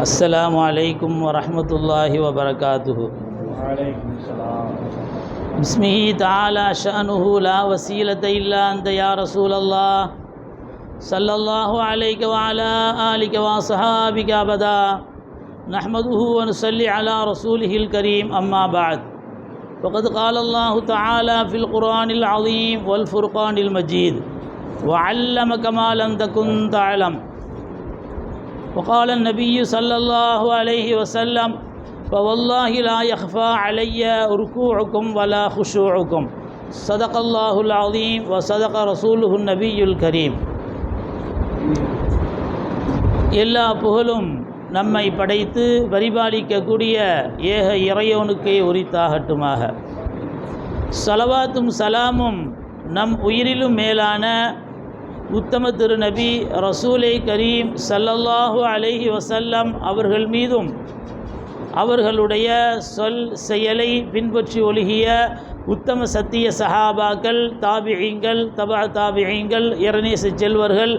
السلام عليكم ورحمة الله وبركاته. بسمه تعالى شأنه لا وسيلة إلا أنت يا رسول الله. صلى الله عليك وعلى آلك وأصحابك أبدا. نحمده ونصلي على رسوله الكريم أما بعد. وقد قال الله تعالى في القرآن العظيم والفرقان المجيد. وعلمك ما لم تكن تعلم. وقال النبي صلى الله عليه وسلم فوالله لا يخفى علي ركوعكم ولا خشوعكم صدق الله العظيم وصدق رسوله النبي الكريم எல்லா புகழும் நம்மை படைத்து பரிபாலிக்கக்கூடிய ஏக இறையோனுக்கே உரித்தாகட்டுமாக சலவாத்தும் சலாமும் நம் உயிரிலும் மேலான உத்தம திருநபி ரசூலை கரீம் சல்லல்லாஹு அலைஹி வசல்லம் அவர்கள் மீதும் அவர்களுடைய சொல் செயலை பின்பற்றி ஒழுகிய உத்தம சத்திய சஹாபாக்கள் தாபியங்கள் தபா தாபியங்கள் இரணேச செல்வர்கள்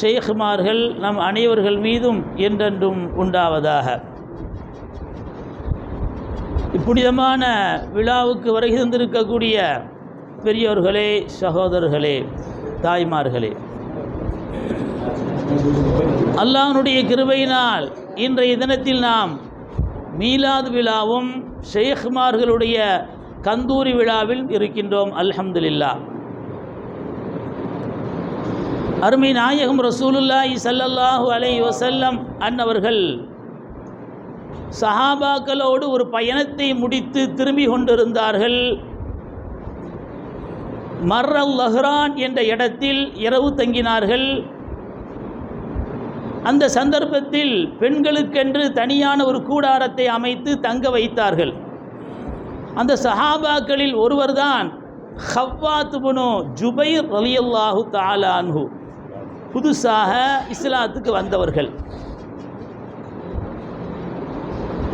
ஷேഖ்மார்கள் நம் அனைவர்கள் மீதும் என்றென்றும் உண்டாவதாக. இப்புனிதமான விழாவுக்கு வருகை தந்திருக்கக்கூடிய பெரியோர்களே சகோதரர்களே தாய்மார்களே அல்லாஹனுடைய கிருபையினால் இன்றைய தினத்தில் நாம் மீலாது விழாவும் ஷேக்மார்களுடைய கந்தூரி விழாவில் இருக்கின்றோம் அல்ஹம்துலில்லா அருமை நாயகம் ரசூலுல்லாஹி சல்லல்லாஹு அலை வசல்லம் அன்னவர்கள் சஹாபாக்களோடு ஒரு பயணத்தை முடித்து திரும்பி கொண்டிருந்தார்கள். மர்ரல் லஹ்ரான் என்ற இடத்தில் இரவு தங்கினார்கள். அந்த சந்தர்ப்பத்தில் பெண்களுக்கென்று தனியான ஒரு கூடாரத்தை அமைத்து தங்க வைத்தார்கள். அந்த சஹாபாக்களில் ஒருவர்தான் ஹவ்வாத்துபுனு ஜுபைர் ரலியல்லாஹு தாலான்ஹு புதுசாக இஸ்லாத்துக்கு வந்தவர்கள்.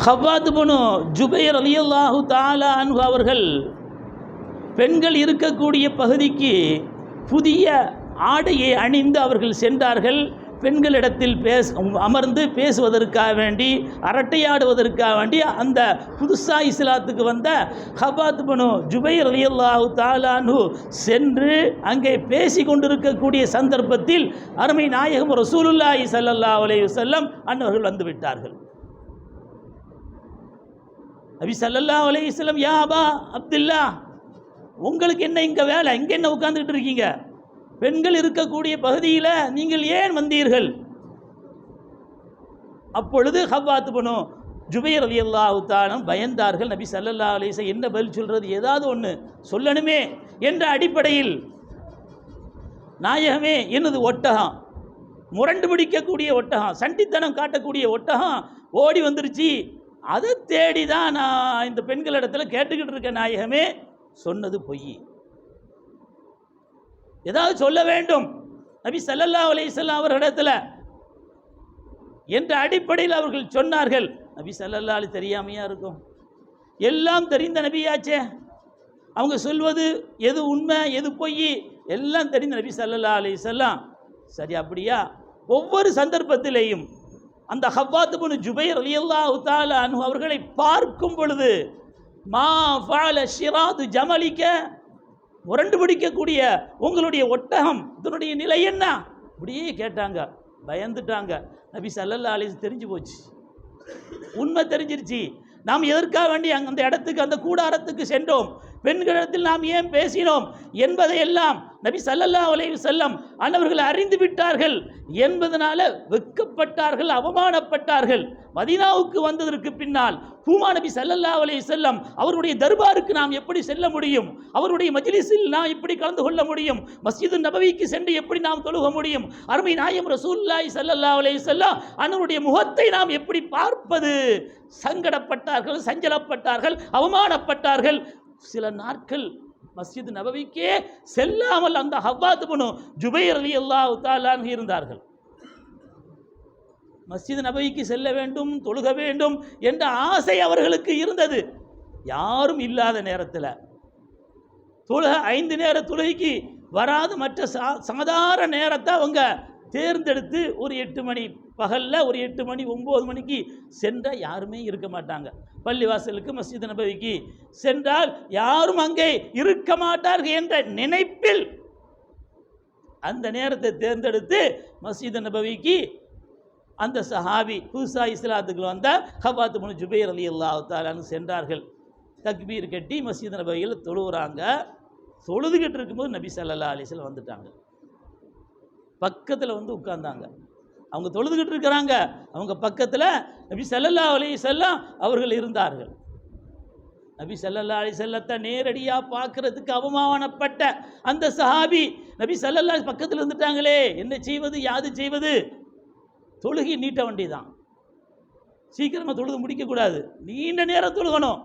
ஹவ்வாத்துபுனு ஜுபைர் அலியல்லாஹு தாலா அன்ஹு அவர்கள் பெண்கள் இருக்கக்கூடிய பகுதிக்கு புதிய ஆடையை அணிந்து அவர்கள் சென்றார்கள். பெண்களிடத்தில் பேச அமர்ந்து பேசுவதற்காக வேண்டி அரட்டையாடுவதற்காக வேண்டி அந்த புதுசாக இஸ்லாத்துக்கு வந்த ஹபாத் பனு ஜுபைர் அலியல்லாஹு தாலானு சென்று அங்கே பேசி கொண்டிருக்கக்கூடிய சந்தர்ப்பத்தில் அருமை நாயகம் ரசூலுல்லாஹி சல்லா அலைஹி செல்லம் அன்னவர்கள் வந்து விட்டார்கள். நபி ஸல்லல்லாஹு அலைஹி வஸல்லம் யா அபா அப்துல்லா உங்களுக்கு என்ன இங்கே வேலை? இங்கே என்ன உட்கார்ந்துட்டு இருக்கீங்க? பெண்கள் இருக்கக்கூடிய பகுதியில் நீங்கள் ஏன் வந்தீர்கள்? அப்பொழுது ஹவ்வாத்து பண்ணும் ஜுபைர் அலி அல்லாஹுத்தானும் பயந்தார்கள். நபி சல்லல்லா அலிசை என்ன பதில் சொல்கிறது ஏதாவது ஒன்று சொல்லணுமே என்ற அடிப்படையில் நாயகமே என்னது ஒட்டகம் முரண்டு பிடிக்கக்கூடிய ஒட்டகம் சண்டித்தனம் காட்டக்கூடிய ஒட்டகம் ஓடி வந்துருச்சு. அதை தேடி தான் நான் இந்த பெண்களிடத்தில் கேட்டுக்கிட்டு இருக்கேன் நாயகமே. சொன்னது பொய். ஏதாவது சொல்ல வேண்டும். நபி சல்லல்லா அலிசல்லாம் அவர்களிடத்தில் என்ற அடிப்படையில் அவர்கள் சொன்னார்கள். நபி சல்லல்லா அலி தெரியாமையா இருக்கும். எல்லாம் தெரிந்த நபியாச்சே. அவங்க சொல்வது எது உண்மை எது பொய் எல்லாம் தெரிந்த நபி சல்லல்லா அலிசல்லாம் சரி அப்படியா? ஒவ்வொரு சந்தர்ப்பத்திலேயும் அந்த ஹவ்வாத்து ஜுபைர் அலியல்லா உத்தால அனு அவர்களை பார்க்கும் பொழுது மா ஃபால ஷிராது ஜமலிக்க. முரண்டு பிடிக்கக்கூடிய உங்களுடைய ஒட்டகம் இதனுடைய நிலை என்ன? அப்படியே கேட்டாங்க. பயந்துட்டாங்க. நபி சல்லல்லா அலிஸ் தெரிஞ்சு போச்சு. உண்மை தெரிஞ்சிருச்சு. நாம் எதற்காக வேண்டி அங்கே அந்த இடத்துக்கு அந்த கூடாரத்துக்கு சென்றோம்? பெண்களிடத்தில் நாம் ஏன் பேசினோம்? என்பதையெல்லாம் நபி சல்லல்லா அலைஹி செல்லம் அன்னவர்கள் அறிந்து விட்டார்கள். என்பதனால வெக்கப்பட்டார்கள் அவமானப்பட்டார்கள். மதீனாவுக்கு வந்ததற்கு பின்னால் பூமா நபி சல்லல்லா அலைஹி செல்லம் அவருடைய தர்பாருக்கு நாம் எப்படி செல்ல முடியும்? அவருடைய மஜிலிஸில் நாம் எப்படி கலந்து கொள்ள முடியும்? மஸ்ஜிது நபவிக்கு சென்று எப்படி நாம் தொழுக முடியும்? அருமை நாயம் ரசூல்லாய் சல்லல்லா அலைஹி செல்லம் அன்னருடைய முகத்தை நாம் எப்படி பார்ப்பது? சங்கடப்பட்டார்கள் சஞ்சலப்பட்டார்கள் அவமானப்பட்டார்கள். சில நாட்கள் மஸ்ஜித் நபவிக்கே செல்லாமல் அந்த ஹவ்வாத் பனு ஜுபைர் அலி அல்லாஹ் தாலான் இருந்தார்கள். மஸ்ஜித் நபவிக்கு செல்ல வேண்டும் தொழுக வேண்டும் என்ற ஆசை அவர்களுக்கு இருந்தது. யாரும் இல்லாத நேரத்தில் தொழுக ஐந்து நேர தொழுகைக்கு வராது மற்ற சா சாதாரண நேரத்தை அவங்க தேர்ந்தெடுத்து ஒரு எட்டு மணி பகலில் ஒரு எட்டு மணி ஒம்பது மணிக்கு சென்றால் யாருமே இருக்க மாட்டாங்க. பள்ளிவாசலுக்கு மஸ்ஜித் நபவிக்கு சென்றால் யாரும் அங்கே இருக்க மாட்டார்கள் என்ற நினைப்பில் அந்த நேரத்தை தேர்ந்தெடுத்து மஸ்ஜித் நபவிக்கு அந்த சஹாபி புதுசா இஸ்லாத்துக்கு வந்த ஹபாத்து முனு ஜுபேர் அலி அல்லாஹாலு சென்றார்கள். தக்பீர் கட்டி மஸ்ஜித் நபவியில் தொழுகிறாங்க தொழுதுகிட்டு இருக்கும்போது நபி சல்லா அலைஹி வந்துட்டாங்க. பக்கத்தில் வந்து உட்கார்ந்தாங்க. அவங்க தொழுதுகிட்டு இருக்கிறாங்க. அவங்க பக்கத்தில் நபி செல்லல்லா அலி செல்லம் அவர்கள் இருந்தார்கள். நபி ஸல்லல்லாஹு அலி செல்லத்தை நேரடியாக பார்க்கறதுக்கு அவமானப்பட்ட அந்த சஹாபி நபி ஸல்லல்லாஹு பக்கத்தில் இருந்துட்டாங்களே. என்ன செய்வது? யாது செய்வது? தொழுகி நீட்ட வேண்டியதான் சீக்கிரமாக தொழுது முடிக்கக்கூடாது நீண்ட நேரம் தொழுகணும்.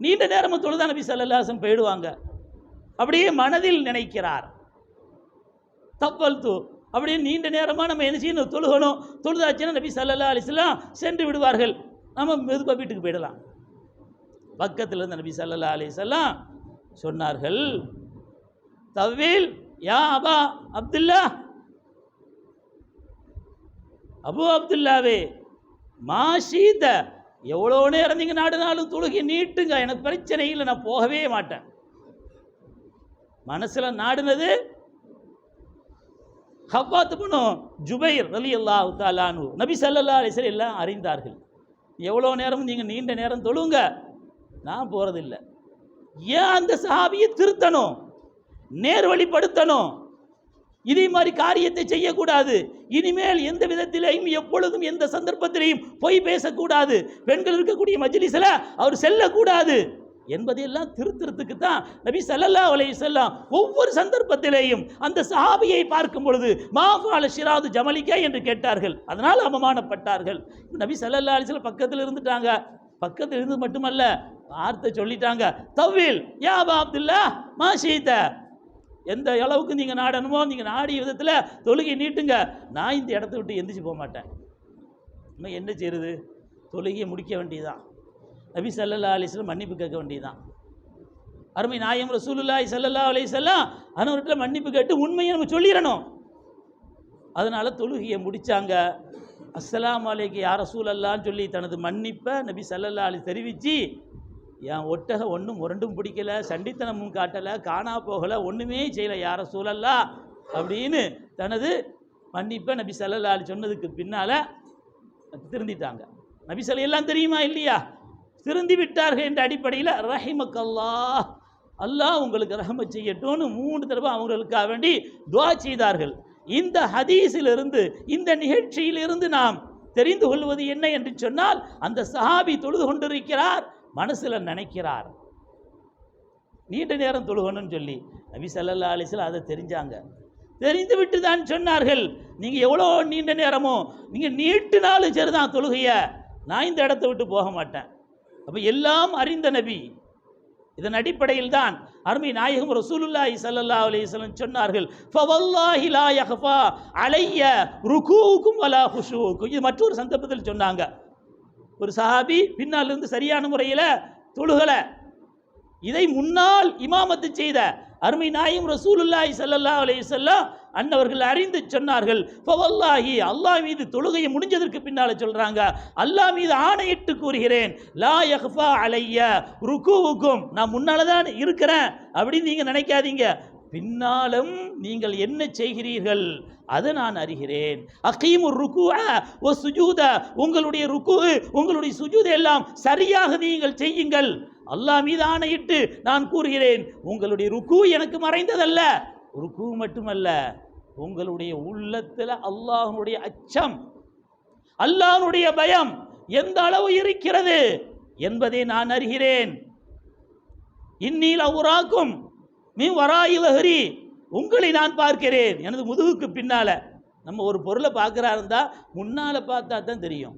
நீண்ட நேரமாக தொழுதா நபி ஸல்லல்லாஹு போயிடுவாங்க. அப்படியே மனதில் நினைக்கிறார். தப்பல் தூ அப்படியே நீண்ட நேரமாக நம்ம என்ன செய்யணும்? தொழுகணும். தொழுதாச்சுன்னா நபி சல்லா அலிஸ்லாம் சென்று விடுவார்கள். நம்ம மெதுவாக வீட்டுக்கு போயிடலாம். பக்கத்தில் இருந்த நபி சல்லா அலிஸ்லாம் சொன்னார்கள் தவ்வில் யா அபா அப்துல்லா. அபு அப்துல்லாவே மாஷீத எவ்வளோ நேரம் நீங்கள் நாடுனாலும் தொழுகி நீட்டுங்க. எனக்கு பிரச்சனை இல்லை. நான் போகவே மாட்டேன். மனசில் நாடுனது ஹவ்வாத்து பண்ணும் ஜுபைர் அலி அல்லாஹு தாலானு நபி சல்லல்லா அலிசல் எல்லாம் அறிந்தார்கள். எவ்வளோ நேரமும் நீங்கள் நீண்ட நேரம் தொழுங்க. நான் போகிறதில்ல ஏன் அந்த சஹாபியை திருத்தணும்? நேர்வழிப்படுத்தணும்? இதே மாதிரி காரியத்தை செய்யக்கூடாது. இனிமேல் எந்த விதத்திலையும் எப்பொழுதும் எந்த சந்தர்ப்பத்திலையும் பொய் பேசக்கூடாது. பெண்கள் இருக்கக்கூடிய மஜ்லிஸில் அவர் செல்லக்கூடாது. என்பதையெல்லாம் திருத்துறதுக்கு தான் நபி சல்லல்லா அலைஹி செல்லாம் ஒவ்வொரு சந்தர்ப்பத்திலேயும் அந்த சஹாபியை பார்க்கும் பொழுது மாஃபால ஷிராது ஜமலிக்கா என்று கேட்டார்கள். அதனால் அவமானப்பட்டார்கள். நபி சல்லல்லா அலைஹி பக்கத்தில் இருந்துட்டாங்க. பக்கத்தில் இருந்து மட்டுமல்ல வார்த்தை சொல்லிட்டாங்க. தவ்வில் யாபா அப்துல்லா மாஷீத்த எந்த அளவுக்கு நீங்கள் நாடணுமோ நீங்கள் நாடிய விதத்தில் தொழுகை நீட்டுங்க. நான் இந்த இடத்த விட்டு எந்திரிச்சு போக மாட்டேன். இன்னும் என்ன செய்யுது தொழுகையை முடிக்க வேண்டியதான் நபி சல்லா அலிஸ்லாம் மன்னிப்பு கேட்க வேண்டியதுதான். அருமை நாயம் ரசூலுல்லாய் ஸல்லல்லாஹு அலிசல்லாம் அனவர்கிட்ட அவர்கிட்ட மன்னிப்பு கேட்டு உண்மையை நம்ம சொல்லிடணும். அதனால் தொழுகையை முடித்தாங்க அஸ்லாம் அலைக்கு யார் சூழல்லான்னு சொல்லி தனது மன்னிப்பை நபி சல்லல்லா அலி தெரிவித்து என் ஒட்டக ஒன்றும் முரண்டும் பிடிக்கல சண்டித்தனமும் காட்டலை காணா போகலை ஒன்றுமே செய்யலை யார சூழல்லா அப்படின்னு தனது மன்னிப்பை நபி சல்லல்லா அலி சொன்னதுக்கு பின்னால் திருந்திட்டாங்க. நபி சலையெல்லாம் எல்லாம் தெரியுமா இல்லையா? திருந்தி விட்டார்கள் என்ற அடிப்படையில் ரஹிமக்கல்லா அல்லாஹ் உங்களுக்கு ரஹமத் செய்யட்டும்னு மூணு தடவை அவங்களுக்காக வேண்டி துவா செய்தார்கள். இந்த ஹதீஸிலிருந்து இந்த நிகழ்ச்சியிலிருந்து நாம் தெரிந்து கொள்வது என்ன என்று சொன்னால் அந்த சஹாபி தொழுது கொண்டிருக்கிறார் மனசில் நினைக்கிறார். நீண்ட நேரம் தொழுகணும்னு சொல்லி நபி சல்லா அலிஸ்ல அதை தெரிஞ்சாங்க. தெரிந்து விட்டு தான் சொன்னார்கள். நீங்கள் எவ்வளோ நீண்ட நேரமோ நீங்கள் நீட்டினாலும் சரிதான் தொழுகைய. நான் இந்த இடத்த விட்டு போக மாட்டேன். அப்போ எல்லாம் அறிந்த நபி. இதன் அடிப்படையில் தான் அருமை நாயகம் ரசூலுல்லாஹி ஸல்லல்லாஹு அலைஹி வஸல்லம் சொன்னார்கள் ஃபவல்லாஹி லா யஹ்ஃபா அலைய ருகூக்கும் வலா ஹுஷூக்கும் இது மற்றொரு சந்தர்ப்பத்தில் சொன்னாங்க. ஒரு சஹாபி பின்னால் இருந்து சரியான முறையில் தொழுகலை. இதை முன்னால் இமாமத்து செய்த அருமை நாயும் ரசூலுல்லாஹி செல்லல்லா அலே வஸல்லம் அன்னவர்கள் அறிந்து சொன்னார்கள் ஃபவல்லாஹி அல்லாஹ் மீது தொழுகையை முடிஞ்சதற்கு பின்னால் சொல்கிறாங்க அல்லாஹ் மீது ஆணையிட்டு கூறுகிறேன் லா யஹ்ஃபா அலைய ருக்குவுக்கும் நான் முன்னால் தான் இருக்கிறேன் அப்படின்னு நீங்கள் நினைக்காதீங்க. பின்னாலும் நீங்கள் என்ன செய்கிறீர்கள்? அதை நான் அறிகிறேன். அகீமு ருக்கு ஓ சுஜூத உங்களுடைய ருக்கு உங்களுடைய சுஜூத எல்லாம் சரியாக நீங்கள் செய்யுங்கள். அல்லாஹ் மீது ஆணையிட்டு நான் கூறுகிறேன் உங்களுடைய ருக்கு எனக்கு மறைந்ததல்ல. ருக்கு மட்டுமல்ல உங்களுடைய உள்ளத்தில் அல்லாஹனுடைய அச்சம் அல்லாஹனுடைய பயம் எந்த அளவு இருக்கிறது என்பதை நான் அறிகிறேன். இன்னில் அவுராக்கும் மீ வராயிலஹரி உங்களை நான் பார்க்கிறேன். எனது முதுகுக்கு பின்னால நம்ம ஒரு பொருளை பார்க்குறா இருந்தால் முன்னால் பார்த்தா தான் தெரியும்.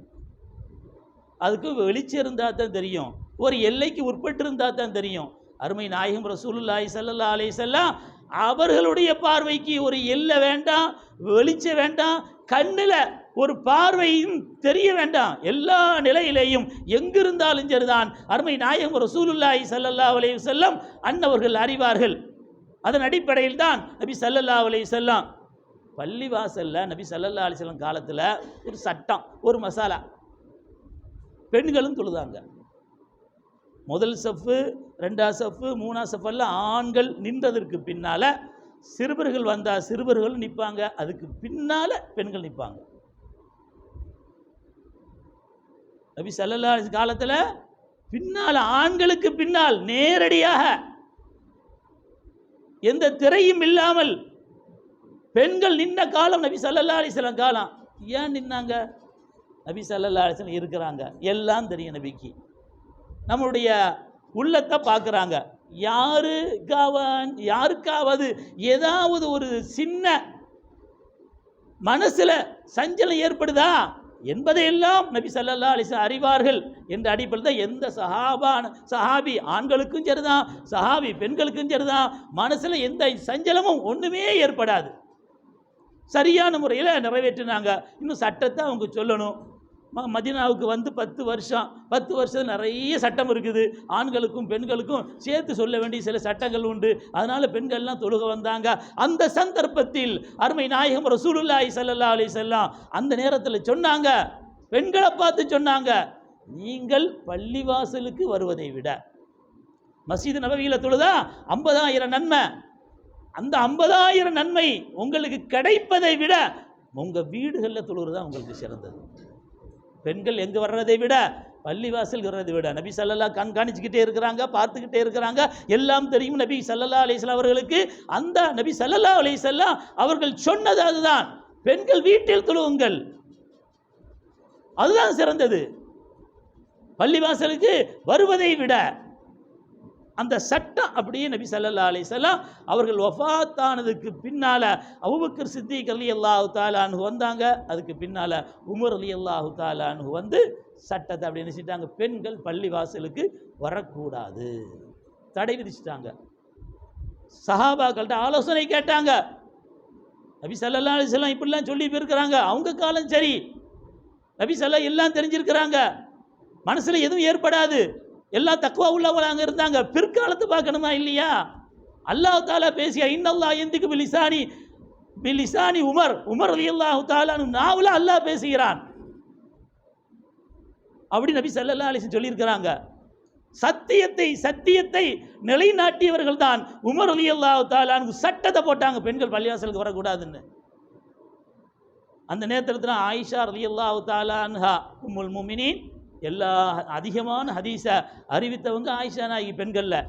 அதுக்கு வெளிச்சம் இருந்தால் தான் தெரியும். ஒரு எல்லைக்கு உட்பட்டு இருந்தால் தான் தெரியும். அருமை நாயகம் ரசூலுல்லாய் சல்லா அலைஹி செல்லாம் அவர்களுடைய பார்வைக்கு ஒரு எல்லை வேண்டாம் வெளிச்ச வேண்டாம் கண்ணில் ஒரு பார்வையும் தெரிய வேண்டாம். எல்லா நிலையிலேயும் எங்கிருந்தாலும் சரிதான். அருமை நாயகம் ரசூலுல்லாய் சல்லல்லா அலைஹி செல்லம் அன்னவர்கள் அறிவார்கள். அதன் அடிப்படையில் தான் நபி ஸல்லல்லாஹு அலைஹி வஸல்லம் பள்ளிவாசல்ல நபி சல்லல்லா அலி செல்லம் காலத்தில் ஒரு சட்டம் ஒரு மசாலா. பெண்களும் தொழுதாங்க. முதல் சஃப்பு ரெண்டாம் சஃப்பு மூணாம் சஃப்பெல்லாம் ஆண்கள் நின்றதற்கு பின்னால் சிறுவர்கள் வந்தால் சிறுவர்கள் நிற்பாங்க அதுக்கு பின்னால் பெண்கள் நிற்பாங்க. நபி ஸல்லல்லாஹு காலத்தில் பின்னால் ஆண்களுக்கு பின்னால் நேரடியாக எந்த திரையும் இல்லாமல் பெண்கள் நின்ன காலம் நபி சல்லல்லா அலிஸ்லாம் காலம். ஏன் நின்னாங்க? நபி சல்லல்லா அலிஸ்லாம் இருக்கிறாங்க. எல்லாம் தெரியும் நபிக்கு. நம்மளுடைய உள்ளத்தை பார்க்குறாங்க. யாருக்காவன் யாருக்காவது ஏதாவது ஒரு சின்ன மனசில் சஞ்சலம் ஏற்படுதா? என்பதையெல்லாம் நபி சல்லா அலைஹி அறிவார்கள் என்ற அடிப்படையில் தான் எந்த சஹாபான சஹாபி ஆண்களுக்கும் சரிதான் சஹாபி பெண்களுக்கும் சரிதான். மனசில் எந்த சஞ்சலமும் ஒன்றுமே ஏற்படாது. சரியான முறையில் நிறைவேற்றினாங்க. இன்னும் சட்டத்தை அவங்க சொல்லணும். மதினாவுக்கு வந்து பத்து வருஷம் பத்து வருஷம் நிறைய சட்டம் இருக்குது. ஆண்களுக்கும் பெண்களுக்கும் சேர்த்து சொல்ல வேண்டிய சில சட்டங்கள் உண்டு. அதனால் பெண்கள்லாம் தொழுக வந்தாங்க. அந்த சந்தர்ப்பத்தில் அருமை நாயகம் ரசூலுல்லாஹி சல்லா அலி செல்லாம் அந்த நேரத்தில் சொன்னாங்க. பெண்களை பார்த்து சொன்னாங்க. நீங்கள் பள்ளிவாசலுக்கு வருவதை விட மசீது நபவியில் தொழுதா? ஐம்பதாயிரம் நன்மை. அந்த ஐம்பதாயிரம் நன்மை உங்களுக்கு கிடைப்பதை விட உங்கள் வீடுகளில் தொழுகிறது தான் உங்களுக்கு சிறந்தது. பெண்கள் எங்கே வர்றதை விட பள்ளிவாசல் வர்றதை விட நபி சல்லல்லா கண்காணிச்சுக்கிட்டே இருக்கிறாங்க பார்த்துக்கிட்டே இருக்கிறாங்க. எல்லாம் தெரியும் நபி சல்லல்லா அலிஸ்லாம் அவர்களுக்கு. அந்த நபி சல்லல்லா அலிசல்லாம் அவர்கள் சொன்னது அதுதான். பெண்கள் வீட்டில் தொழுவுங்கள். அதுதான் சிறந்தது. பள்ளிவாசலுக்கு வருவதை விட அந்த சட்டம் அப்படியே நபி சல்லா அலிசல்லாம் அவர்கள் ஒஃபாத்தானதுக்கு பின்னால் அவுபக்கர் சித்திக் அலி அல்லாஹு தாலானு வந்தாங்க. அதுக்கு பின்னால் உமர் அலி அல்லாஹு தாலானு வந்து சட்டத்தை அப்படி நினைச்சிட்டாங்க. பெண்கள் பள்ளிவாசலுக்கு வரக்கூடாது. தடை விதிச்சிட்டாங்க. சஹாபாக்கள்கிட்ட ஆலோசனை கேட்டாங்க. நபி சல்லல்லா அலிஸ்லாம் இப்படிலாம் சொல்லி போயிருக்கிறாங்க. அவங்க காலம் சரி. நபி சல்லா எல்லாம் தெரிஞ்சிருக்கிறாங்க. மனசில் எதுவும் ஏற்படாது. எல்லாம் தக்குவா உள்ளவங்க அங்கே இருந்தாங்க. பிற்காலத்தை பார்க்கணுமா இல்லையா? அல்லாஹ் தாலா பேசிய இன்னல்லா எந்திக்கு பிலிசானி பிலிசானி உமர் உமர் அலி அல்லாஹு தாலான்னு நாவில் அல்லாஹ் பேசுகிறான். அப்படி நபி சல்லல்லா அலிசன் சொல்லியிருக்கிறாங்க. சத்தியத்தை சத்தியத்தை நிலைநாட்டியவர்கள் தான் உமர் அலி அல்லாஹு தாலானு சட்டத்தை போட்டாங்க. பெண்கள் பள்ளிவாசலுக்கு வரக்கூடாதுன்னு. அந்த நேரத்தில் ஆயிஷா ரலி அல்லாஹு தாலான்ஹா உம்முல் முமினின் எல்லா அதிகமான ஹதீஸை அறிவித்தவங்க ஆயிஷா நாயகி பெண்களில்.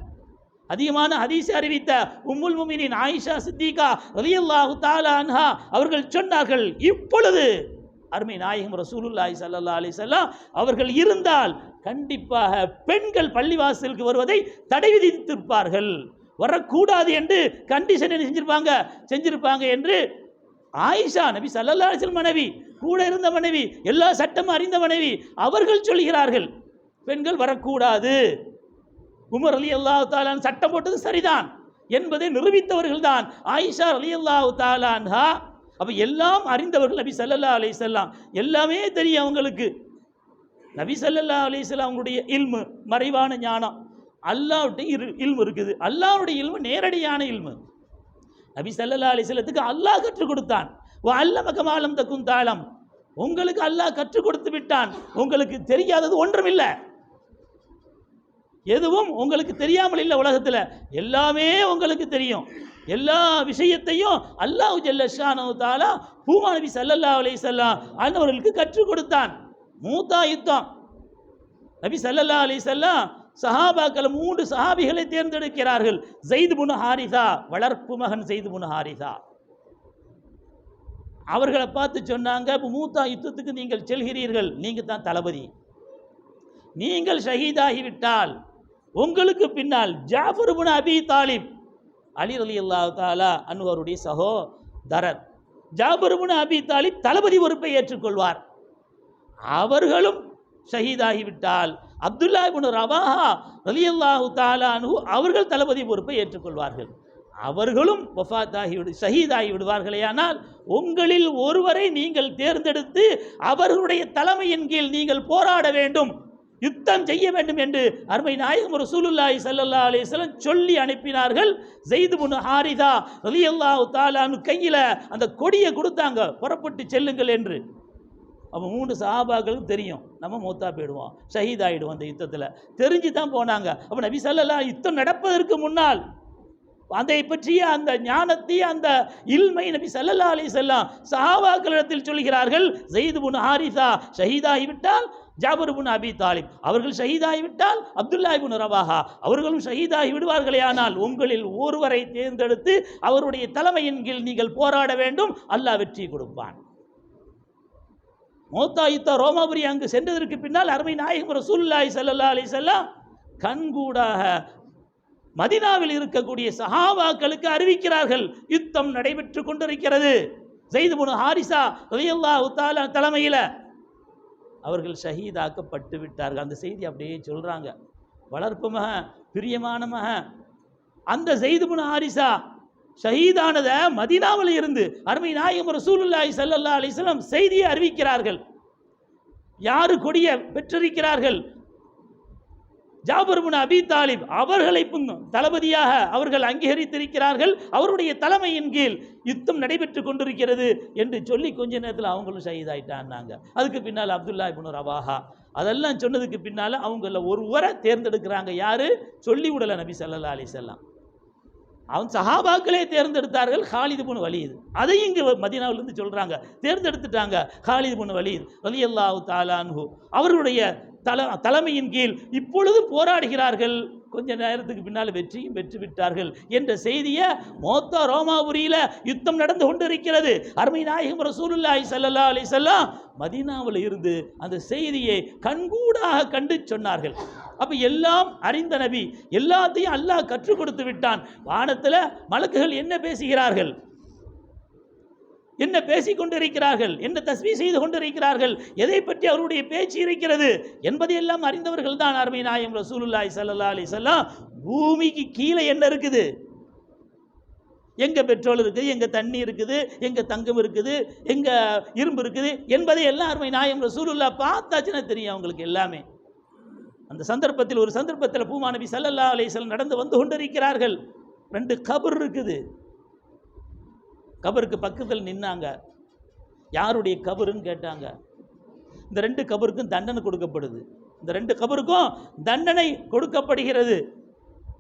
அதிகமான ஹதீஸ் அறிவித்த உம்முல் முமினின் ஆயிஷா சித்திகா ரலியல்லாஹு தாலா அன்ஹா அவர்கள் சொன்னார்கள் இப்பொழுது அருமை நாயகம் ரசூலுல்லாஹி சல்லா அலைஹி வஸல்லம் அவர்கள் இருந்தால் கண்டிப்பாக பெண்கள் பள்ளிவாசலுக்கு வருவதை தடை விதித்திருப்பார்கள். வரக்கூடாது என்று கண்டிஷன் என்ன செஞ்சிருப்பாங்க? செஞ்சிருப்பாங்க என்று ஆயிஷா நபி சல்லல்லா அலிஸ்லம் மனைவி கூட இருந்த மனைவி எல்லா சட்டமும் அறிந்த மனைவி அவர்கள் சொல்கிறார்கள் பெண்கள் வரக்கூடாது. உமர் அலி அல்லாஹு தாலான் சட்டம் போட்டது சரிதான் என்பதை நிரூபித்தவர்கள் தான். ஆயிஷா அலி அல்லாஹு தாலான்ஹா அப்போ எல்லாம் அறிந்தவர்கள் நபி சல்லல்லா அலிசல்லாம் எல்லாமே தெரியும் அவங்களுக்கு. நபி சல்லல்லா அலிஸ்லாம் அவங்களுடைய இல்மு மறைவான ஞானம். அல்லாவுடைய இரு இல்மு இருக்குது. அல்லாவுடைய இல்மு நேரடியான இல்மு. நபி சல்லல்லா அலிஸ்லத்துக்கு அல்லாஹ் கற்றுக் கொடுத்தான். அல்லம கமாலம் தக்கும் தாளம் உங்களுக்கு அல்லாஹ் கற்றுக் கொடுத்து விட்டான். உங்களுக்கு தெரியாதது ஒன்றும் இல்லை எதுவும் உங்களுக்கு தெரியாமல் இல்லை உலகத்தில். எல்லாமே உங்களுக்கு தெரியும். எல்லா விஷயத்தையும் அல்லாஹ் ஜல்லஷானு தாலா பூமா நபி சல்லல்லா அலி சல்லாம் அன்னவர்களுக்கு கற்றுக் கொடுத்தான். மூத்தா யுத்தம். நபி சல்லல்லா அலிசல்லாம் சஹாபாக்கள் மூன்று சஹாபிகளை தேர்ந்தெடுக்கிறார்கள். செய்து முனு ஹாரிசா வளர்ப்பு மகன் செய்து முனு ஹாரிசா. அவர்களை பார்த்து சொன்னாங்க இப்போ மூத்தா யுத்தத்துக்கு நீங்கள் செல்கிறீர்கள் நீங்கள் தான் தளபதி. நீங்கள் ஷஹீதாகிவிட்டால் உங்களுக்கு பின்னால் ஜாஃபர் புன் அபி தாலிப் அலி அலி அல்லா தாலா அன்வருடைய சகோதரர் ஜாஃபர் புன் அபி தாலிப் தளபதி பொறுப்பை ஏற்றுக்கொள்வார். அவர்களும் ஷஹீதாகிவிட்டால் அப்துல்லா இபுன் ரவாஹா ரலியல்லாஹு தாலானு அவர்கள் தளபதி பொறுப்பை ஏற்றுக்கொள்வார்கள். அவர்களும் வஃபாத்தாகி விடு ஷஹீதாகி விடுவார்களேயானால் உங்களில் ஒருவரை நீங்கள் தேர்ந்தெடுத்து அவர்களுடைய தலைமையின் கீழ் நீங்கள் போராட வேண்டும் யுத்தம் செய்ய வேண்டும் என்று அருமை நாயகம் ஒரு சூலுல்லாஹி அலைஹி அலிஸ்லம் சொல்லி அனுப்பினார்கள். செய்து முன் ஹாரிதா ரலியல்லாஹு தாலானு கையில் அந்த கொடியை கொடுத்தாங்க புறப்பட்டு செல்லுங்கள் என்று. அப்போ மூணு சஹாபாக்களுக்கு தெரியும். நம்ம மூத்தா போயிடுவோம். ஷஹீத் அந்த யுத்தத்தில். தெரிஞ்சு தான் போனாங்க. அப்போ நபி ஸல்லல்லாஹு யுத்தம் நடப்பதற்கு முன்னால் அதை பற்றிய அந்த ஞானத்தை அந்த இல்மை நபி சல்லல்லா அலி செல்லாம் சஹாபாக்களிடத்தில் சொல்கிறார்கள். ஜெயிது புன் ஹாரிசா ஷஹீதாகி விட்டால் ஜாபர் புன் அபி தாலிப். அவர்கள் ஷஹீதாகிவிட்டால் அப்துல்லா புன் ரவாஹா. அவர்களும் ஷஹீதாகி விடுவார்களே ஆனால் உங்களில் ஒருவரை தேர்ந்தெடுத்து அவருடைய தலைமையின் கீழ் நீங்கள் போராட வேண்டும். அல்லாஹ் வெற்றி கொடுப்பான். மோத்தா யுத்தா ரோமாபுரி அங்கு சென்றதற்கு பின்னால் அருமை நாயகம் ரசூல்லாய் ஸல்லல்லாஹு அலி செல்லா கண்கூடாக மதினாவில் இருக்கக்கூடிய சஹாபாக்களுக்கு அறிவிக்கிறார்கள். யுத்தம் நடைபெற்று கொண்டிருக்கிறது. செய்து முனு ஹாரிசா ரலியல்லாஹு உத்தால தலைமையில் அவர்கள் ஷஹீதாக்கப்பட்டு விட்டார்கள். அந்த செய்தி அப்படியே சொல்கிறாங்க வளர்ப்பு மக பிரியமான மக அந்த செய்து முனு ஹாரிசா ஷஹீதானதை மதினாவில் இருந்து அருமை நாயகம் ரசூலுல்லாஹி சல்லல்லா அலிஸ்லாம் செய்தியை அறிவிக்கிறார்கள். யாரு கொடிய பெற்றிருக்கிறார்கள்? ஜாபர் முன் அபி தாலிப் அவர்களை தளபதியாக அவர்கள் அங்கீகரித்திருக்கிறார்கள். அவருடைய தலைமையின் கீழ் யுத்தம் நடைபெற்று கொண்டிருக்கிறது என்று சொல்லி கொஞ்ச நேரத்தில் அவங்களும் ஷஹீதாயிட்டான்னாங்க. அதுக்கு பின்னால் அப்துல்லா இப்னு ரவாஹா. அதெல்லாம் சொன்னதுக்கு பின்னால் அவங்கள ஒருவரை தேர்ந்தெடுக்கிறாங்க. யார்? சொல்லி விடலை நபி சல்லா அலிசல்லாம் அவன் சஹாபாக்களே தேர்ந்தெடுத்தார்கள் ஹாலிது பொண்ணு வலியுது அதையும் இங்கே மதினாவிலேருந்து சொல்கிறாங்க தேர்ந்தெடுத்துட்டாங்க ஹாலிது பொண்ணு வலியுது வலி அல்லாஹு தாலான்ஹு அவர்களுடைய தல தலைமையின் கீழ் இப்பொழுதும் போராடுகிறார்கள். கொஞ்ச நேரத்துக்கு பின்னால் வெற்றியும் வெற்றி விட்டார்கள் என்ற செய்தியை மொத்த ரோமாபுரியில் யுத்தம் நடந்து கொண்டிருக்கிறது. அருமை நாயகம் ரசூலுல்லாஹி சல்லா அலி சொல்லாம் மதீனாவில் இருந்து அந்த செய்தியை கண்கூடாக கண்டு சொன்னார்கள். அப்போ எல்லாம் அறிந்த நபி எல்லாத்தையும் அல்லாஹ் கற்றுக் கொடுத்து விட்டான். வானத்தில் மலக்குகள் என்ன பேசுகிறார்கள்? என்ன பேசிக் கொண்டிருக்கிறார்கள்? என்ன தஸ்வி செய்து கொண்டிருக்கிறார்கள்? எதை பற்றி அவருடைய பேச்சு இருக்கிறது? என்பதையெல்லாம் அறிந்தவர்கள் தான் அருமை நாயம் ரசூலுல்லாய் சல்லா அலி சொல்லாம் பூமிக்கு கீழே என்ன இருக்குது? எங்க பெட்ரோல் இருக்குது? எங்க தண்ணி இருக்குது? எங்க தங்கம் இருக்குது? எங்க இரும்பு இருக்குது? என்பதை எல்லாம் அருமை நாயம் ரசூலுல்லா பார்த்தாச்சுன்னா தெரியும் அவங்களுக்கு எல்லாமே. அந்த சந்தர்ப்பத்தில் ஒரு சந்தர்ப்பத்தில் பூமா சல்லல்லா அலிசல் நடந்து வந்து கொண்டிருக்கிறார்கள். ரெண்டு கபர் இருக்குது. கபருக்கு பக்கத்தில் நின்னாங்க. யாருடைய கபருன்னு கேட்டாங்க. இந்த ரெண்டு கபருக்கும் தண்டனை கொடுக்கப்படுது. இந்த ரெண்டு கபருக்கும் தண்டனை கொடுக்கப்படுகிறது.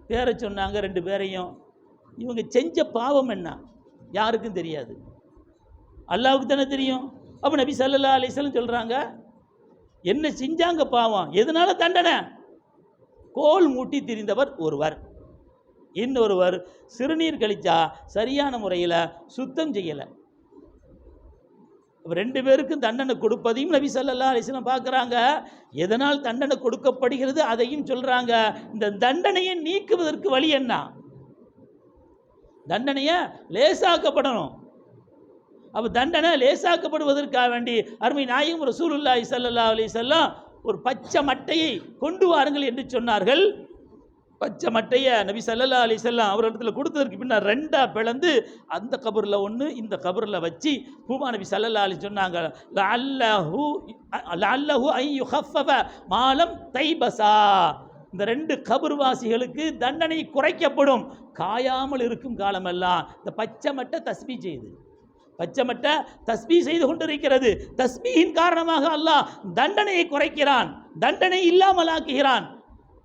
பேரை சொன்னாங்க ரெண்டு பேரையும். இவங்க செஞ்ச பாவம் என்ன? யாருக்கும் தெரியாது. அல்லாவுக்கு தானே தெரியும். அப்போ நபி சல்லா அலைஹி சொல்கிறாங்க என்ன செஞ்சாங்க பாவம்? எதனால தண்டனை? கோல் மூட்டி திரிந்தவர் ஒருவர். இன்னொருவர் சிறுநீர் கழிச்சா சரியான முறையில் சுத்தம் செய்யலை. ரெண்டு பேருக்கும் தண்டனை கொடுப்பதையும் நபி ஸல்லல்லாஹு அலைஹி பார்க்குறாங்க. எதனால் தண்டனை கொடுக்கப்படுகிறது அதையும் சொல்கிறாங்க இந்த தண்டனையை நீக்குவதற்கு வழி என்ன? தண்டனையை லேசாக்கப்படணும். அப்போ தண்டனை லேசாக்கப்படுவதற்காக வேண்டி அருமை நாயகம் ரசூலுல்லாஹி ஸல்லல்லாஹு அலி செல்லாம் ஒரு பச்சை மட்டையை கொண்டு வாருங்கள் என்று சொன்னார்கள். பச்சை மட்டையை நபி சல்லலாலி செல்லாம் அவர் இடத்துல கொடுத்ததற்கு பின்னால் ரெண்டாக பிளந்து அந்த கபரில் ஒன்று இந்த கபரில் வச்சு பூமா நபி சல்லா அலி சொன்னாங்க லஅல்லஹு லஅல்லஹு ஐ யுஹஃபஃப மாலம் தைபசா இந்த ரெண்டு கபர்வாசிகளுக்கு தண்டனை குறைக்கப்படும் காயாமல் இருக்கும் காலமெல்லாம் இந்த பச்சை மட்டை தஸ்பீ செய்து. பச்சை மட்டை தஸ்பீ செய்து கொண்டிருக்கிறது. தஸ்பியின் காரணமாக அல்லாஹ் தண்டனையை குறைக்கிறான் தண்டனை இல்லாமல் ஆக்குகிறான்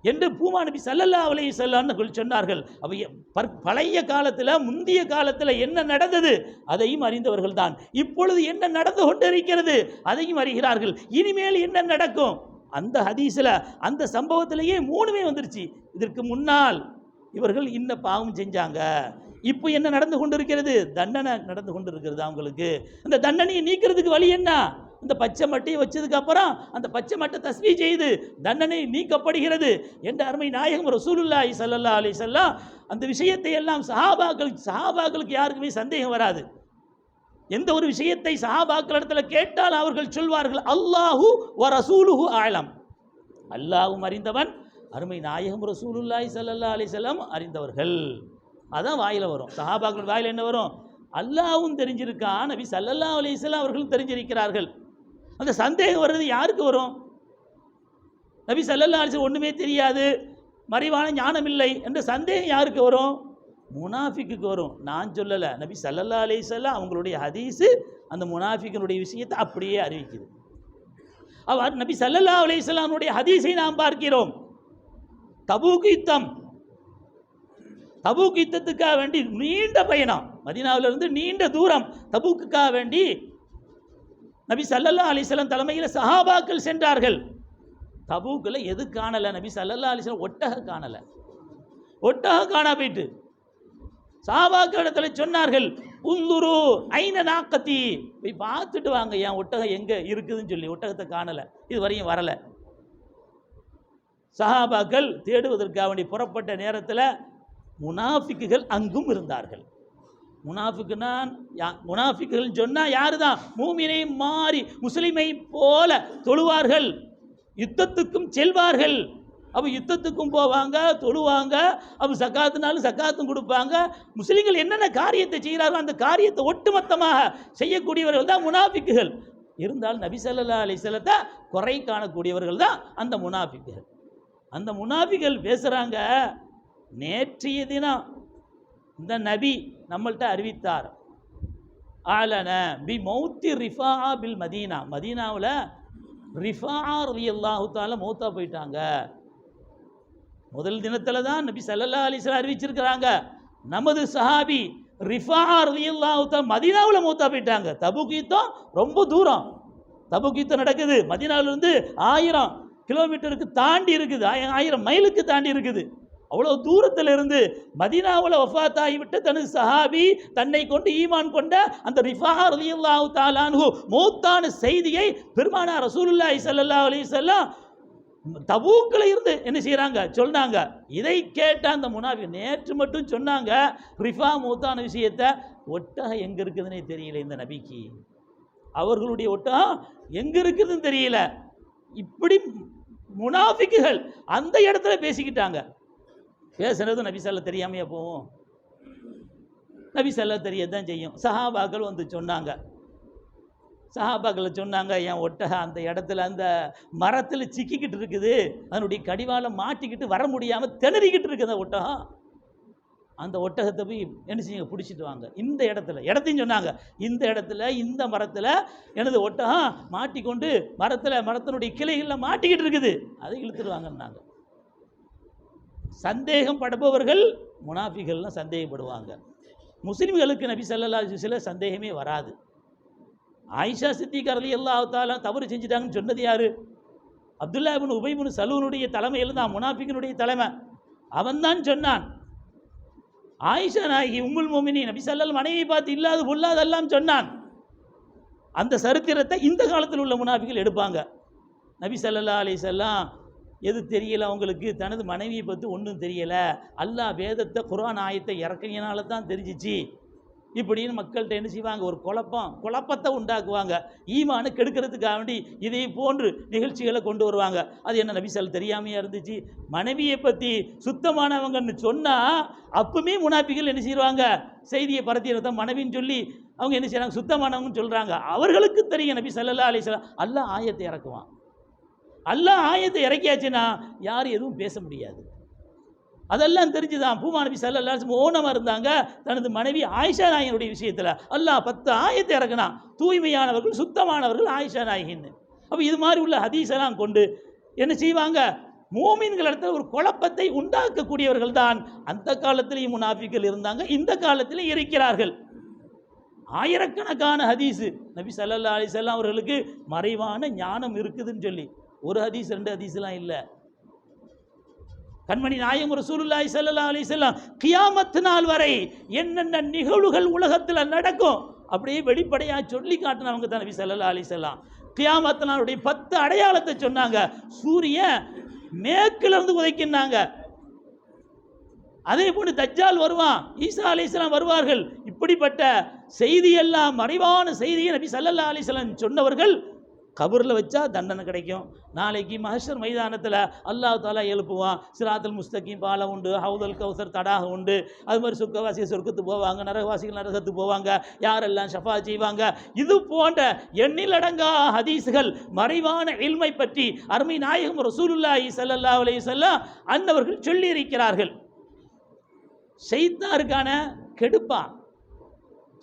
என்று பூமா நபி சல்லல்லா அலைஹி செல்லான்னு சொன்னார்கள். அப்ப பற்- பழைய காலத்தில் முந்தைய காலத்தில் என்ன நடந்தது? அதையும் அறிந்தவர்கள் தான். இப்பொழுது என்ன நடந்து கொண்டிருக்கிறது? அதையும் அறிகிறார்கள். இனிமேல் என்ன நடக்கும்? அந்த ஹதீஸில் அந்த சம்பவத்திலேயே மூணுமே வந்துருச்சு. இதற்கு முன்னால் இவர்கள் இன்ன பாவம் செஞ்சாங்க. இப்போ என்ன நடந்து கொண்டிருக்கிறது? தண்டனை நடந்து கொண்டிருக்கிறது அவங்களுக்கு அந்த தண்டனையை நீக்கிறதுக்கு வழி என்ன? இந்த பச்சை மட்டையை வச்சதுக்கு அப்புறம் அந்த பச்சை மட்டை தஸ்வி செய்து தண்டனை நீக்கப்படுகிறது என்ற அருமை நாயகம் ரசூலுல்லாஹி சல்லா அலி சொல்லாம் அந்த விஷயத்தை எல்லாம் சஹாபாக்களுக்கு சஹாபாக்களுக்கு யாருக்குமே சந்தேகம் வராது. எந்த ஒரு விஷயத்தை சஹாபாக்களிடத்துல கேட்டால் அவர்கள் சொல்வார்கள் அல்லாஹு வ ரசூலுஹு ஆழம் அல்லாஹும் அறிந்தவன் அருமை நாயகம் ரசூலுல்லாய் சல்லா அலி வஸல்லம் அறிந்தவர்கள். அதான் வாயில் வரும். சஹாபாக்கள் வாயில் என்ன வரும்? அல்லாஹ்வும் தெரிஞ்சிருக்கான் நபி சல்லல்லா அலிஸ்லாம் அவர்களும் தெரிஞ்சிருக்கிறார்கள். அந்த சந்தேகம் வர்றது யாருக்கு வரும்? நபி சல்லல்லா அலிசன் ஒன்றுமே தெரியாது. மறைவான ஞானம் இல்லை என்ற சந்தேகம் யாருக்கு வரும்? முனாஃபிக்குக்கு வரும். நான் சொல்லலை. நபி சல்லல்லா அலிசல்லாம் அவங்களுடைய ஹதீஸு அந்த முனாஃபிக்கனுடைய விஷயத்தை அப்படியே அறிவிக்குது. அவர் நபி சல்லல்லா அலிஸ்லாமுடைய ஹதீஸை நாம் பார்க்கிறோம். தபூக்கு யுத்தம். தபூக் யுத்தத்துக்காக வேண்டி நீண்ட பயணம். மதினாவிலிருந்து நீண்ட தூரம் தபூக்குக்காக வேண்டி நபி சல்லல்லா அலிஸ்லாம் தலைமையில் சஹாபாக்கள் சென்றார்கள். தபூக்கில் எது காணலை? நபி சல்லல்லா அலிஸ்லாம் ஒட்டக காணலை. ஒட்டக காணா போயிட்டு. சாபாக்களிடத்தில் சொன்னார்கள் உந்துரு ஐன நாக்கத்தி? போய் பார்த்துட்டு வாங்க என் ஒட்டகம் எங்கே இருக்குதுன்னு சொல்லி ஒட்டகத்தை காணலை. இது வரையும் வரலை. சஹாபாக்கள் தேடுவதற்காக வேண்டி புறப்பட்ட நேரத்தில் முனாஃபிக்குகள் அங்கும் இருந்தார்கள். முனாஃபிக்குன்னா யா முனாஃபிக்குகள் சொன்னால் யாரு தான் மூமினை மாறி முஸ்லிமை போல தொழுவார்கள். யுத்தத்துக்கும் செல்வார்கள். அப்போ யுத்தத்துக்கும் போவாங்க தொழுவாங்க அப்போ சக்காத்துனாலும் சக்காத்தும் கொடுப்பாங்க. முஸ்லீம்கள் என்னென்ன காரியத்தை செய்கிறார்களோ அந்த காரியத்தை ஒட்டுமொத்தமாக செய்யக்கூடியவர்கள் தான் முனாஃபிக்குகள். இருந்தாலும் நபிசல்லா ஸல்லல்லாஹு குறை காணக்கூடியவர்கள் தான் அந்த முனாஃபிக்குகள். அந்த முனாஃபிகள் பேசுகிறாங்க நேற்றைய தினம் இந்த நபி நம்மள்ட்ட அறிவித்தார். ஆலன பி மௌத்தி ரிஃபா பில் மதீனா. மதீனாவில் ரிஃபா ரலியல்லாஹு தால மௌத்தா போயிட்டாங்க. முதல் தினத்தில் தான் நபி சல்லல்லா அலிஸ்லாம் அறிவிச்சிருக்கிறாங்க. நமது சஹாபி ரிஃபா ரலியல்லாஹு தால மதீனாவில் மௌத்தா போயிட்டாங்க. தபு யுத்தம் ரொம்ப தூரம். தபு கீத்தம் நடக்குது. மதீனாவிலிருந்து ஆயிரம் கிலோமீட்டருக்கு தாண்டி இருக்குது. ஆயிரம் மைலுக்கு தாண்டி இருக்குது. அவ்வளோ தூரத்தில் இருந்து மதீனாவில் வஃபாத் ஆகிவிட்ட தனது சஹாபி தன்னை கொண்டு ஈமான் கொண்ட அந்த ரிஃபா ரலியுல்லாஹு தாலான்ஹு மூத்தான செய்தியை பெருமானா ரசூலுல்லாஹி சல்லா அலி வஸல்லம் தபூக்கில் இருந்து என்ன செய்கிறாங்க சொன்னாங்க. இதை கேட்ட அந்த முனாஃபி நேற்று மட்டும் சொன்னாங்க ரிஃபா மூத்தான விஷயத்தை ஒட்டகம் எங்கே இருக்குதுன்னே தெரியல இந்த நபிக்கு. அவர்களுடைய ஒட்டகம் எங்கே இருக்குதுன்னு தெரியல. இப்படி முனாஃபிக்குகள் அந்த இடத்துல பேசிக்கிட்டாங்க. பேசுறது நபிசல்ல தெரியாமையே போவோம் நபிசல்ல தெரிய தான் செய்யும். சஹாபாக்கள் வந்து சொன்னாங்க. சஹாபாக்களை சொன்னாங்க என் ஒட்டக அந்த இடத்துல அந்த மரத்தில் சிக்கிக்கிட்டு இருக்குது. அதனுடைய கடிவாளம் மாட்டிக்கிட்டு வர முடியாமல் திணறிக்கிட்டு இருக்குது அந்த ஒட்டகம். அந்த ஒட்டகத்தை போய் என்ன செய்யுங்க? பிடிச்சிட்டு வாங்க. இந்த இடத்துல இடத்தையும் சொன்னாங்க. இந்த இடத்துல இந்த மரத்தில் எனது ஒட்டகம் மாட்டிக்கொண்டு மரத்தில் மரத்தினுடைய கிளைகளில் மாட்டிக்கிட்டு இருக்குது. அதை இழுத்துட்டு வாங்கன்னாங்க. சந்தேகம் படுபவர்கள் முனாஃபிகள்லாம் சந்தேகப்படுவாங்க. முஸ்லீம்களுக்கு நபி சல்லா சில சந்தேகமே வராது. ஆயிஷா சித்திக் எல்லா அல்லாஹ் தவறு செஞ்சுட்டாங்கன்னு சொன்னது யார்? அப்துல்லா இபின் உபைபின் சலூனுடைய தலைமையில் தான் முனாஃபிகனுடைய தலைமை. அவன்தான் சொன்னான். ஆயிஷா நாயகி உம்முல் மோமினி நபி சல்லல் மனைவி பார்த்து இல்லாது பொல்லாதெல்லாம் சொன்னான். அந்த சரித்திரத்தை இந்த காலத்தில் உள்ள முனாஃபிகள் எடுப்பாங்க. நபி ஸல்லல்லாஹு அலைஹி வஸல்லம் எது தெரியலை அவங்களுக்கு? தனது மனைவியை பற்றி ஒன்றும் தெரியலை. அல்லாஹ் வேதத்தை குரான் ஆயத்தை இறக்கினால தான் தெரிஞ்சிச்சு. இப்படின்னு மக்கள்கிட்ட என்ன செய்வாங்க? ஒரு குழப்பம் குழப்பத்தை உண்டாக்குவாங்க. ஈமானு கெடுக்கிறதுக்காக வேண்டி இதை போன்று நிகழ்ச்சிகளை கொண்டு வருவாங்க. அது என்ன நபிசல் தெரியாமையாக இருந்துச்சு? மனைவியை பற்றி சுத்தமானவங்கன்னு சொன்னால் அப்பவுமே முனாபிகள் என்ன செய்வாங்க? செய்தியை பரத்தியறத மனைவின்னு சொல்லி அவங்க என்ன செய்கிறாங்க சுத்தமானவங்கன்னு சொல்கிறாங்க அவர்களுக்கு தெரியும் நபி சல்லா அலிஸ்லாம் அல்ல ஆயத்தை இறக்குவான். அல்லாஹ் ஆயத்தை இறக்கியாச்சுன்னா யாரும் எதுவும் பேச முடியாது. அதெல்லாம் தெரிஞ்சுதான். பூமா நபி சல்லல்லா ஓனமாக இருந்தாங்க. தனது மனைவி ஆயிஷா நாயனுடைய விஷயத்தில். அல்லாஹ் பத்து ஆயத்தை இறக்குனா தூய்மையானவர்கள் சுத்தமானவர்கள் ஆயிஷா நாயகின்னு. அப்போ இது மாதிரி உள்ள ஹதீஸெல்லாம் கொண்டு என்ன செய்வாங்க? மோமின்கள் இடத்துல ஒரு குழப்பத்தை உண்டாக்கக்கூடியவர்கள் தான் அந்த காலத்திலேயும் முனாஃபிக்கள் இருந்தாங்க. இந்த காலத்திலையும் இருக்கிறார்கள். ஆயிரக்கணக்கான ஹதீஸு. நபி சல்லா அலிசல்லாம் அவர்களுக்கு மறைவான ஞானம் இருக்குதுன்னு சொல்லி. ஒரு ஹதீஸ் ரெண்டு ஹதீஸ்லாம் இல்லை. கண்மணி நாயகம் ரசூலுல்லாஹி ஸல்லல்லாஹு அலி செல்லாம் கியாமத்து நாள் வரை என்னென்ன நிகழ்வுகள் உலகத்தில் நடக்கும் அப்படியே வெளிப்படையாக சொல்லி காட்டினவங்க தான் நபி ஸல்லல்லாஹு செல்லாம் கியாமத்து நாளுடைய பத்து அடையாளத்தை சொன்னாங்க. சூரியன் மேற்கிலிருந்து உதைக்கினாங்க அதே போன்று தஜ்ஜால் வருவான் ஈசா அலைஹிஸ்ஸலாம் வருவார்கள். இப்படிப்பட்ட செய்தியெல்லாம் மறைவான செய்தியை நபி சல்லல்லா அலிஸ்லாம் சொன்னவர்கள் கபூரில் வச்சா தண்டனை கிடைக்கும். நாளைக்கு மஹஷர் மைதானத்தில் அல்லாஹ் தாலா எழுப்புவான். சிராத்தல் முஸ்தகிம் பாலம் உண்டு ஹவுதல் கௌசர் தடாக உண்டு. அது மாதிரி சொர்க்கவாசிகள் சொர்க்கத்துக்கு போவாங்க நரகவாசிகள் நரகத்துக்கு போவாங்க யாரெல்லாம் ஷஃபா செய்வாங்க. இது போன்ற எண்ணிலடங்கா ஹதீஸுகள் மறைவான இல்மை பற்றி அருமை நாயகம் ரசூலுல்லாஹி சல்லா அலி சொல்லாம் அன்னவர்கள் சொல்லியிருக்கிறார்கள். செய்தாருக்கான கெடுப்பான்.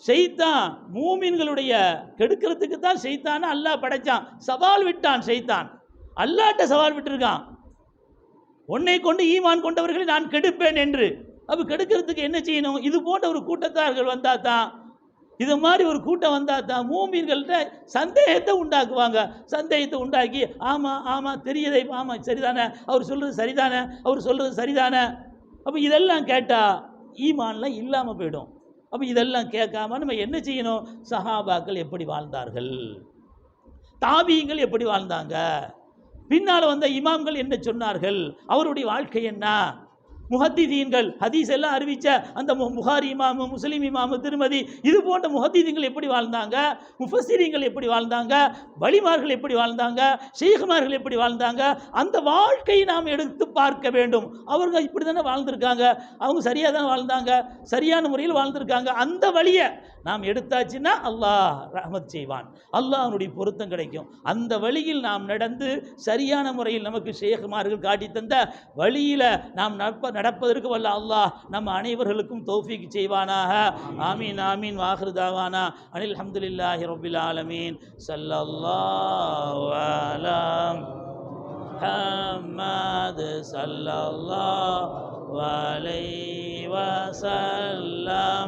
செய்தான் மூமின்களுடைய கெடுக்கிறதுக்கு தான் செய்தான்னு அல்லாஹ் படைச்சான். சவால் விட்டான் செய்தான் அல்லாட்ட சவால் விட்டுருக்கான். உன்னை கொண்டு ஈமான் கொண்டவர்களை நான் கெடுப்பேன் என்று. அப்போ கெடுக்கிறதுக்கு என்ன செய்யணும்? இது போன்ற ஒரு கூட்டத்தார்கள் வந்தால் தான் இது மாதிரி ஒரு கூட்டம் வந்தால் தான் மூமின்கள்ட்ட சந்தேகத்தை உண்டாக்குவாங்க. சந்தேகத்தை உண்டாக்கி ஆமாம் ஆமாம் தெரியுதே ஆமாம் சரிதானே அவர் சொல்கிறது சரிதானே அவர் சொல்கிறது சரிதானே. அப்போ இதெல்லாம் கேட்டால் ஈமான்லாம் இல்லாமல் போயிடும். அப்போ இதெல்லாம் கேட்காம நம்ம என்ன செய்யணும்? சஹாபாக்கள் எப்படி வாழ்ந்தார்கள்? தாபியங்கள் எப்படி வாழ்ந்தாங்க? பின்னால் வந்த இமாம்கள் என்ன சொன்னார்கள்? அவருடைய வாழ்க்கை என்ன? முஹத்திதீன்கள் ஹதீஸ் எல்லாம் அறிவித்த அந்த மு- புகாரி இமாமு முஸ்லீம் இமாமு திருமதி இது போன்ற முஹத்திதீன்கள் எப்படி வாழ்ந்தாங்க? முஃபஸ்ஸிரீன்கள் எப்படி வாழ்ந்தாங்க? வலிமார்கள் எப்படி வாழ்ந்தாங்க? ஷேகுமார்கள் எப்படி வாழ்ந்தாங்க? அந்த வாழ்க்கையை நாம் எடுத்து பார்க்க வேண்டும். அவர்கள் இப்படி தானே வாழ்ந்திருக்காங்க. அவங்க சரியாக தானே வாழ்ந்தாங்க. சரியான முறையில் வாழ்ந்திருக்காங்க. அந்த வழியை நாம் எடுத்தாச்சுன்னா அல்லாஹ் ரஹமத் செய்வான் அல்லாஹ்னுடைய பொருத்தம் கிடைக்கும் அந்த வழியில் நாம் நடந்து சரியான முறையில் நமக்கு ஷேகுமார்கள் காட்டி தந்த வழியில் நாம் நடப்ப நடப்பதற்கு வல்ல அல்லாஹ் நம்ம அனைவர்களுக்கும் தௌஃபீக் செய்வானாக ஆமீன் ஆமீன் வாஹிருதாவானா அனில் அல்ஹம்துலில்லாஹி ரபில் ஆலமீன் ஸல்லல்லாஹு அலாம் محمد صلى الله عليه وسلم